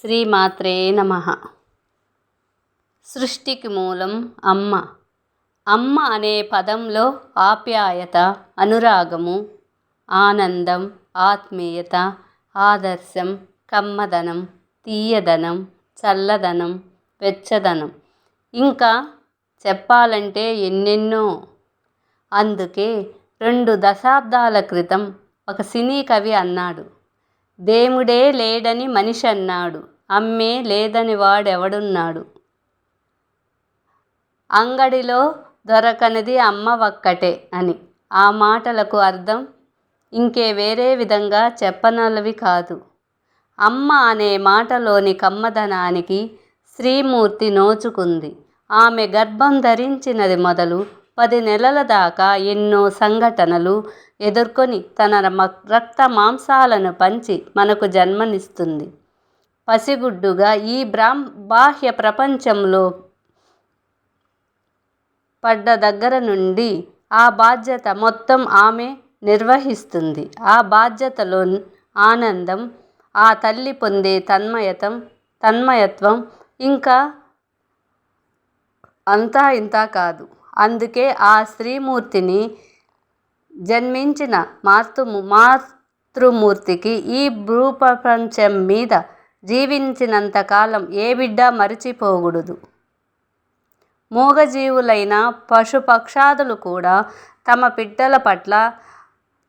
శ్రీమాత్రే నమ. సృష్టికి మూలం అమ్మ. అమ్మ అనే పదంలో ఆప్యాయత అనురాగము ఆనందం ఆత్మీయత ఆదర్శం కమ్మదనం తీయదనం చల్లదనం వెచ్చదనం. ఇంకా చెప్పాలంటే ఎన్నెన్నో. అందుకే రెండు దశాబ్దాల క్రితం ఒక సినీ కవి అన్నాడు. దేవుడే లేడని మనిషి అన్నాడు అమ్మే లేదని వాడెవడున్నాడు? అంగడిలో దొరకనిది అమ్మ ఒక్కటే అని. ఆ మాటలకు అర్థం ఇంకే వేరే విధంగా చెప్పనలవి కాదు. అమ్మ అనే మాటలోని కమ్మదనానికి శ్రీమూర్తి నోచుకుంది. ఆమె గర్భం ధరించినది మొదలు పది నెలల దాకా ఎన్నో సంఘటనలు ఎదుర్కొని తన రక్త మాంసాలను పంచి మనకు జన్మనిస్తుంది. పసిగుడ్డుగా ఈ బ్రాహ్మ బాహ్య ప్రపంచంలో పడ్డ దగ్గర నుండి ఆ బాధ్యత మొత్తం ఆమె నిర్వహిస్తుంది. ఆ బాధ్యతలో ఆనందం ఆ తల్లి పొందే తన్మయతం తన్మయత్వం ఇంకా అంతా ఇంతా కాదు. అందుకే ఆ స్త్రీమూర్తిని జన్మించిన మాతృ మాతృమూర్తికి ఈ భూప్రపంచం మీద జీవించినంతకాలం ఏ బిడ్డ మరిచిపోకూడదు. మూగజీవులైన పశుపక్షాదులు కూడా తమ బిడ్డల పట్ల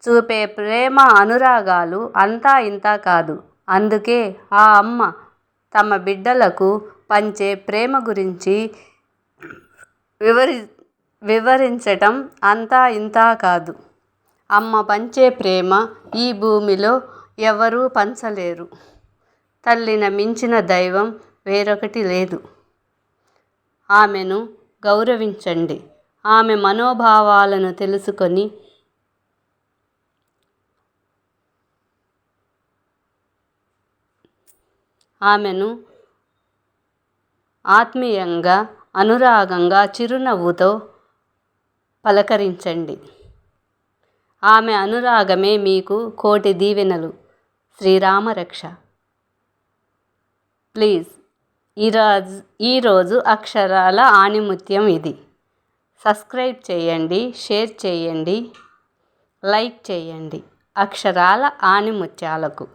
చూపే ప్రేమ అనురాగాలు అంతా ఇంత కాదు. అందుకే ఆ అమ్మ తమ బిడ్డలకు పంచే ప్రేమ గురించి వివరి వివరించటం అంతా ఇంతా కాదు. అమ్మ పంచే ప్రేమ ఈ భూమిలో ఎవరూ పంచలేరు. తల్లిని మించిన దైవం వేరొకటి లేదు. ఆమెను గౌరవించండి. ఆమె మనోభావాలను తెలుసుకొని ఆమెను ఆత్మీయంగా అనురాగంగా చిరునవ్వుతో పలకరించండి. ఆమె అనురాగమే మీకు కోటి దీవెనలు. శ్రీరామరక్ష ప్లీజ్ ఈరోజు ఈరోజు అక్షరాల ఆణిముత్యం ఇది. సబ్స్క్రైబ్ చేయండి షేర్ చేయండి లైక్ చేయండి అక్షరాల ఆణిముత్యాలకు.